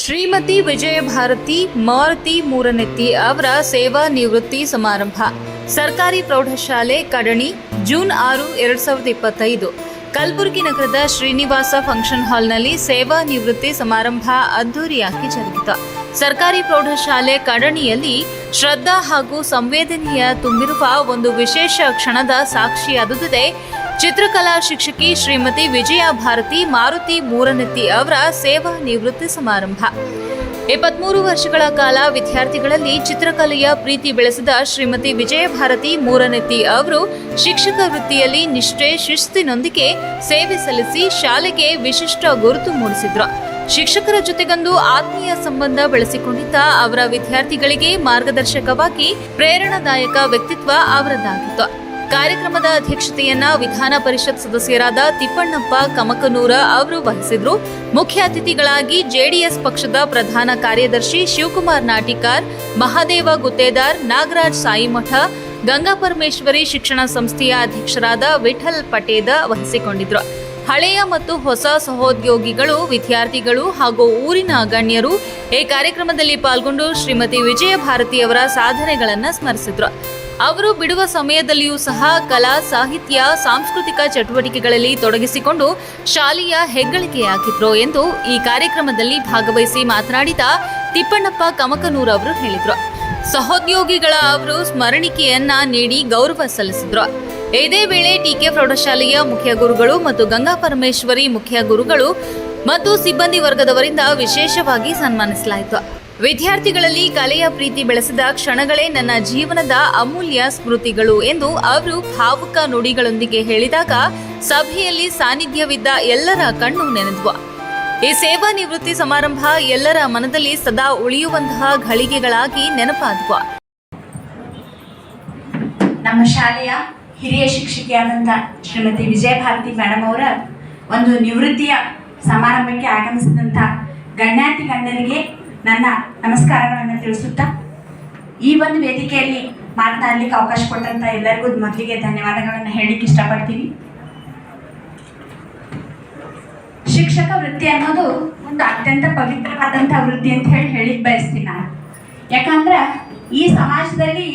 ಶ್ರೀಮತಿ ವಿಜಯ ಭಾರತಿ ಮಾರುತಿ ಮೂರನೆತ್ತಿ ಅವರ ಸೇವಾ ನಿವೃತ್ತಿ ಸಮಾರಂಭ. ಸರ್ಕಾರಿ ಪ್ರೌಢಶಾಲೆ ಕಡಣಿ, ಜೂನ್ ಆರು, ಎರಡ್ ಸಾವಿರದ ಇಪ್ಪತ್ತೈದು. ಕಲಬುರಗಿ ನಗರದ ಶ್ರೀನಿವಾಸ ಫಂಕ್ಷನ್ ಹಾಲ್ನಲ್ಲಿ ಸೇವಾ ನಿವೃತ್ತಿ ಸಮಾರಂಭ ಅದ್ದೂರಿಯಾಗಿ ಜರುಗಿತು. ಸರ್ಕಾರಿ ಪ್ರೌಢಶಾಲೆ ಕಡಣಿಯಲ್ಲಿ ಶ್ರದ್ಧಾ ಹಾಗೂ ಸಂವೇದನೆಯ ತುಂಬಿರುವ ಒಂದು ವಿಶೇಷ ಕ್ಷಣದ ಸಾಕ್ಷಿಯಾದುದೇ ಚಿತ್ರಕಲಾ ಶಿಕ್ಷಕಿ ಶ್ರೀಮತಿ ವಿಜಯ ಭಾರತಿ ಮಾರುತಿ ಮೂರನೆತ್ತಿ ಅವರ ಸೇವಾ ನಿವೃತ್ತಿ ಸಮಾರಂಭ. ಇಪ್ಪತ್ಮೂರು ವರ್ಷಗಳ ಕಾಲ ವಿದ್ಯಾರ್ಥಿಗಳಲ್ಲಿ ಚಿತ್ರಕಲೆಯ ಪ್ರೀತಿ ಬೆಳೆಸಿದ ಶ್ರೀಮತಿ ವಿಜಯ ಭಾರತಿ ಮೂರನೆತ್ತಿ ಅವರು ಶಿಕ್ಷಕ ವೃತ್ತಿಯಲ್ಲಿ ನಿಷ್ಠೆ ಶಿಸ್ತಿನೊಂದಿಗೆ ಸೇವೆ ಸಲ್ಲಿಸಿ ಶಾಲೆಗೆ ವಿಶಿಷ್ಟ ಗುರುತು ಮೂಡಿಸಿದ್ರು. ಶಿಕ್ಷಕರ ಜೊತೆಗೊಂದು ಆತ್ಮೀಯ ಸಂಬಂಧ ಬೆಳೆಸಿಕೊಂಡಿದ್ದ ಅವರ ವಿದ್ಯಾರ್ಥಿಗಳಿಗೆ ಮಾರ್ಗದರ್ಶಕವಾಗಿ ಪ್ರೇರಣಾದಾಯಕ ವ್ಯಕ್ತಿತ್ವ ಅವರದ್ದಾಗಿತ್ತು ಕಾರ್ಯಕ್ರಮದ ಅಧ್ಯಕ್ಷತೆಯನ್ನ ವಿಧಾನ ಪರಿಷತ್ ಸದಸ್ಯರಾದ ತಿಪ್ಪಣ್ಣಪ್ಪ ಕಮಕನೂರ ಅವರು ವಹಿಸಿದ್ರು. ಮುಖ್ಯ ಅತಿಥಿಗಳಾಗಿ ಜೆಡಿಎಸ್ ಪಕ್ಷದ ಪ್ರಧಾನ ಕಾರ್ಯದರ್ಶಿ ಶಿವಕುಮಾರ್ ನಾಟಿಕಾರ್, ಮಹಾದೇವ ಗುತ್ತೇದಾರ್, ನಾಗರಾಜ್ ಸಾಯಿಮಠ ಗಂಗಾಪರಮೇಶ್ವರಿ ಶಿಕ್ಷಣ ಸಂಸ್ಥೆಯ ಅಧ್ಯಕ್ಷರಾದ ವಿಠಲ್ ಪಟೇದ ವಹಿಸಿಕೊಂಡಿದ್ರು. ಹಳೆಯ ಮತ್ತು ಹೊಸ ಸಹೋದ್ಯೋಗಿಗಳು, ವಿದ್ಯಾರ್ಥಿಗಳು ಹಾಗೂ ಊರಿನ ಗಣ್ಯರು ಈ ಕಾರ್ಯಕ್ರಮದಲ್ಲಿ ಪಾಲ್ಗೊಂಡು ಶ್ರೀಮತಿ ವಿಜಯ ಭಾರತಿಯವರ ಸಾಧನೆಗಳನ್ನು ಸ್ಮರಿಸಿದ್ರು. ಅವರು ಬಿಡುವ ಸಮಯದಲ್ಲಿಯೂ ಸಹ ಕಲಾ, ಸಾಹಿತ್ಯ, ಸಾಂಸ್ಕೃತಿಕ ಚಟುವಟಿಕೆಗಳಲ್ಲಿ ತೊಡಗಿಸಿಕೊಂಡು ಶಾಲೆಯ ಹೆಗ್ಗಳಿಕೆಯಾಗಿದ್ರು ಎಂದು ಈ ಕಾರ್ಯಕ್ರಮದಲ್ಲಿ ಭಾಗವಹಿಸಿ ಮಾತನಾಡಿದ ತಿಪ್ಪಣ್ಣಪ್ಪ ಕಮಕನೂರ್ ಅವರು ಹೇಳಿದರು. ಸಹೋದ್ಯೋಗಿಗಳ ಅವರು ಸ್ಮರಣಿಕೆಯನ್ನ ನೀಡಿ ಗೌರವ ಸಲ್ಲಿಸಿದ್ರು. ಇದೇ ವೇಳೆ ಟಿಕೆ ಪ್ರೌಢಶಾಲೆಯ ಮುಖ್ಯ ಗುರುಗಳು ಮತ್ತು ಗಂಗಾ ಪರಮೇಶ್ವರಿ ಮುಖ್ಯ ಗುರುಗಳು ಮತ್ತು ಸಿಬ್ಬಂದಿ ವರ್ಗದವರಿಂದ ವಿಶೇಷವಾಗಿ ಸನ್ಮಾನಿಸಲಾಯಿತು. ವಿದ್ಯಾರ್ಥಿಗಳಲ್ಲಿ ಕಲೆಯ ಪ್ರೀತಿ ಬೆಳೆಸಿದ ಕ್ಷಣಗಳೇ ನನ್ನ ಜೀವನದ ಅಮೂಲ್ಯ ಸ್ಮೃತಿಗಳು ಎಂದು ಅವರು ಭಾವುಕ ನುಡಿಗಳೊಂದಿಗೆ ಹೇಳಿದಾಗ ಸಭೆಯಲ್ಲಿ ಸಾನ್ನಿಧ್ಯವಿದ್ದ ಎಲ್ಲರ ಕಣ್ಣು ನೆನೆದ್ವ. ಈ ಸೇವಾ ನಿವೃತ್ತಿ ಸಮಾರಂಭ ಎಲ್ಲರ ಮನದಲ್ಲಿ ಸದಾ ಉಳಿಯುವಂತಹ ಘಳಿಗೆಗಳಾಗಿ ನೆನಪಾದ್ವ. ನಮ್ಮ ಶಾಲೆಯ ಹಿರಿಯ ಶಿಕ್ಷಕಿಯಾದಂಥ ಶ್ರೀಮತಿ ವಿಜಯ ಭಾರತಿ ಮೇಡಮ್ ಅವರ ಒಂದು ನಿವೃತ್ತಿಯ ಸಮಾರಂಭಕ್ಕೆ ಆಗಮಿಸಿದಂತ ಗಣ್ಯಾತಿ ಗಣ್ಯರಿಗೆ ನನ್ನ ನಮಸ್ಕಾರಗಳನ್ನು ತಿಳಿಸುತ್ತಾ ಈ ಒಂದು ವೇದಿಕೆಯಲ್ಲಿ ಮಾತನಾಡಲಿಕ್ಕೆ ಅವಕಾಶ ಕೊಟ್ಟಂತ ಎಲ್ಲರಿಗೂ ಮೊದಲಿಗೆ ಧನ್ಯವಾದಗಳನ್ನು ಹೇಳಲಿಕ್ಕೆ ಇಷ್ಟಪಡ್ತೀನಿ. ಶಿಕ್ಷಕ ವೃತ್ತಿ ಅನ್ನೋದು ಒಂದು ಅತ್ಯಂತ ಪವಿತ್ರವಾದಂಥ ವೃತ್ತಿ ಅಂತ ಹೇಳಿ ಹೇಳಿಕ್ ಬಯಸ್ತೀನಿ ನಾನು. ಯಾಕಂದ್ರೆ ಈ ಸಮಾಜದಲ್ಲಿ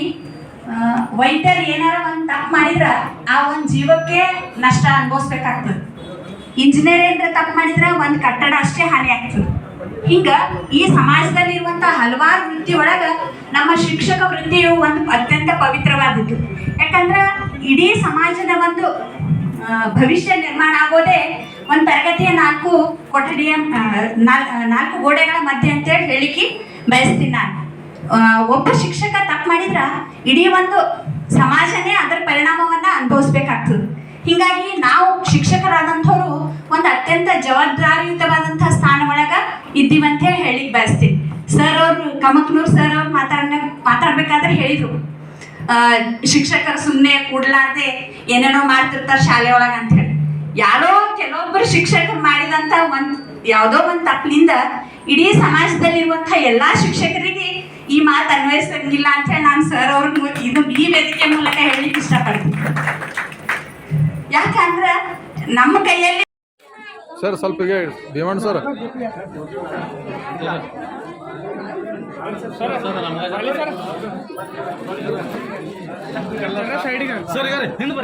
ವೈದ್ಯರು ಏನಾರ ಒಂದು ತಪ್ಪು ಮಾಡಿದ್ರ ಆ ಒಂದು ಜೀವಕ್ಕೆ ನಷ್ಟ ಅನುಭವಿಸ್ಬೇಕಾಗ್ತದೆ. ಇಂಜಿನಿಯರ್ ಏನಾರ ತಪ್ಪು ಮಾಡಿದ್ರೆ ಒಂದು ಕಟ್ಟಡ ಅಷ್ಟೇ ಹಾನಿ ಆಗ್ತದೆ. ಹಿಂಗ ಈ ಸಮಾಜದಲ್ಲಿರುವಂತ ಹಲವಾರು ವೃತ್ತಿ ಒಳಗ ನಮ್ಮ ಶಿಕ್ಷಕ ವೃತ್ತಿಯು ಒಂದು ಅತ್ಯಂತ ಪವಿತ್ರವಾದದ್ದು. ಯಾಕಂದ್ರೆ ಇಡೀ ಸಮಾಜದ ಒಂದು ಭವಿಷ್ಯ ನಿರ್ಮಾಣ ಆಗೋದೇ ಒಂದು ತರಗತಿಯ ನಾಲ್ಕು ಕೊಠಡಿಯ ನಾಲ್ಕು ಗೋಡೆಗಳ ಮಧ್ಯೆ ಅಂತೇಳಿ ಹೇಳಿಕೆ ಬಯಸ್ತೀನಿ ನಾನು. ಒಬ್ಬ ಶಿಕ್ಷಕ ತಪ್ಪು ಮಾಡಿದ್ರ ಇಡೀ ಒಂದು ಸಮಾಜನೇ ಅದರ ಪರಿಣಾಮವನ್ನ ಅನುಭವಿಸ್ಬೇಕಾಗ್ತದೆ. ಹಿಂಗಾಗಿ ನಾವು ಶಿಕ್ಷಕರಾದಂಥವ್ರು ಒಂದು ಅತ್ಯಂತ ಒಳಗ ಇದ್ದೀವಿ ಅಂತ ಹೇಳಿ ಹೇಳಿಕ್ ಬಯಸ್ತೀನಿ. ಸರ್ ಅವರು, ಕಮಕ್ನೂರ್ ಸರ್ ಅವ್ರು ಮಾತಾಡ ಮಾತಾಡ್ಬೇಕಾದ್ರೆ ಹೇಳಿದ್ರು. ಶಿಕ್ಷಕರು ಸುಮ್ಮನೆ ಕೂಡ್ಲಾರ್ದೆ ಏನೇನೋ ಮಾಡ್ತಿರ್ತಾರೆ ಶಾಲೆ ಒಳಗೆ ಅಂತ ಹೇಳಿ. ಯಾರೋ ಕೆಲವೊಬ್ಬರು ಶಿಕ್ಷಕರು ಮಾಡಿದಂತ ಒಂದ್, ಯಾವುದೋ ಒಂದು ತಪ್ಪಿನಿಂದ ಇಡೀ ಸಮಾಜದಲ್ಲಿರುವಂಥ ಎಲ್ಲಾ ಶಿಕ್ಷಕರಿಗೆ ಈ ಮಾತು ಅನ್ವಯಿಸಂಗಿಲ್ಲ ಅಂತ ಹೇಳಿ ನಾನು ಸರ್ ಅವ್ರಿಗೆ ಇದು ಈ ವೇದಿಕೆ ಮೂಲಕ ಹೇಳಲಿಕ್ಕೆ ಇಷ್ಟಪಡ್ತೀನಿ. ಯಾಕಂದ್ರೆ ನಮ್ಮ ಕೈಯಲ್ಲಿ ಸರ್ ಸ್ವಲ್ಪ ಈಗ ಭೀಮಣ್ಣ ಸರ್ ಸರ್ ಈಗ ಹಿಂದೆ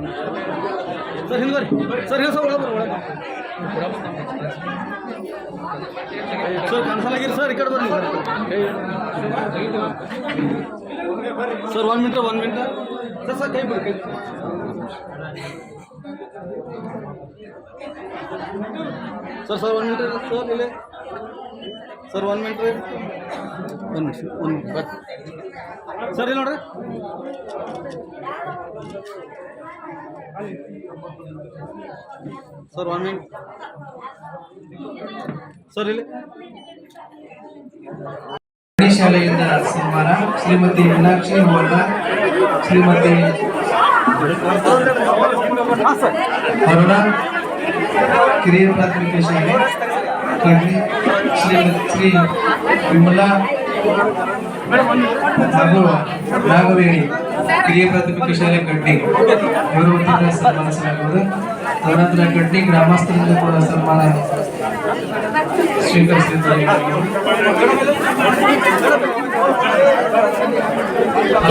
ಬರ್ರಿ ಹಿಂಗೆ ಹಿಂದೆ ಬರ್ರಿ ಹಿಂದೆ ಬರ್ರಿ ಹಿಂದೆ ಬರ್ರಿ ಹಿಂದೆ ಬರ್ರಿ ಸರ್ ಹಿಂದೆ ಬರ್ರಿ ಹಿಂದೆ ಬರ್ರಿ ಸರ್ ಹಿಂದೆ ಬರ್ರಿ ಸರ್ ಹಿಂದೆ ಸರ್ ಒಳಗೆ ಬರ್ರಿ ಒಳಗೆ ಸರ್ ಕನ್ಸಲಾಗಿರಿ ಸರ್ ಈ ಕಡೆ ಬರ್ರಿ sir one minute one minute sir sir ಕೈ ಬಿಡಿ ಕೈ sir sir one minute sir ಇಲ್ಲಿ ಸರ್ ಒನ್ ಮಿನಿಟ್ ರೀ one minute one minute but sir ಇಲ್ಲಿ ನೋಡ್ರಿ ಸರ್ ಒನ್ ಮಿನಿಟ್ ಸರ್ ಇಲ್ಲಿ ಶಾಲೆಯಿಂದ ಸನ್ಮಾನ ಶ್ರೀಮತಿ ಮೀನಾಕ್ಷಿ ಹೋಳ್ಳ ಶ್ರೀಮತಿ ಅರುಣ ಕಿರಿಯ ಪ್ರಾಥಮಿಕ ಶಾಲೆ ಶ್ರೀಮತಿ ಶ್ರೀ ವಿಮಲಾ ನಾಗವೇಣಿ ಹಿರಿಯ ಪ್ರಾಥಮಿಕ ಶಾಲೆ ಗಡ್ಡಿ ಇವರ ವತಿಯಿಂದ ಸನ್ಮಾನಿಸಲಾಗುವುದು ತದನಂತರ ಗಡ್ಡಿ ಗ್ರಾಮಸ್ಥರಿಂದ ಕೂಡ ಸನ್ಮಾನ ಸ್ವೀಕರಿಸಿದ್ದಾರೆ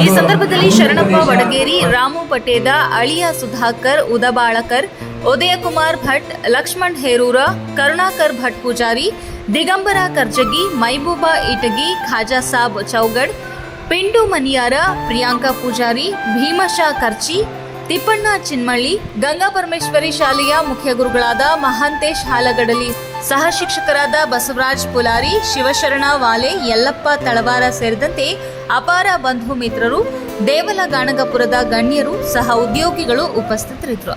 ಈ ಸಂದರ್ಭದಲ್ಲಿ ಶರಣಪ್ಪ ವಡಗೇರಿ, ರಾಮು ಪಟೇದ, ಅಳಿಯ ಸುಧಾಕರ್, ಉದಬಾಳಕರ್, ಉದಯಕುಮಾರ್ ಭಟ್, ಲಕ್ಷ್ಮಣ್ ಹೇರೂರ, ಕರುಣಾಕರ್ ಭಟ್ ಪೂಜಾರಿ, ದಿಗಂಬರ ಕರ್ಜಗಿ, ಮೈಬೂಬಾ ಇಟಗಿ, ಖಾಜಾ ಸಾಬ್ ಚೌಗಡ್, ಪಿಂಡು ಮನಿಯಾರ, ಪ್ರಿಯಾಂಕಾ ಪೂಜಾರಿ, ಭೀಮಶಾ ಕರ್ಚಿ ತಿಪ್ಪಣ್ಣ ಚಿನ್ಮಳ್ಳಿ, ಗಂಗಾ ಪರಮೇಶ್ವರಿ ಶಾಲೆಯ ಮುಖ್ಯ ಗುರುಗಳಾದ ಮಹಾಂತೇಶ್ ಹಾಲಗಡಲಿ, ಸಹ ಶಿಕ್ಷಕರಾದ ಬಸವರಾಜ್ ಪುಲಾರಿ, ಶಿವಶರಣ ವಾಲೆ, ಯಲ್ಲಪ್ಪ ತಳವಾರ ಸೇರಿದಂತೆ ಅಪಾರ ಬಂಧು ಮಿತ್ರರು ದೇವಲ ಗಾಣಗಪುರದ ಗಣ್ಯರು, ಸಹ ಉದ್ಯೋಗಿಗಳು ಉಪಸ್ಥಿತರಿದ್ದರು.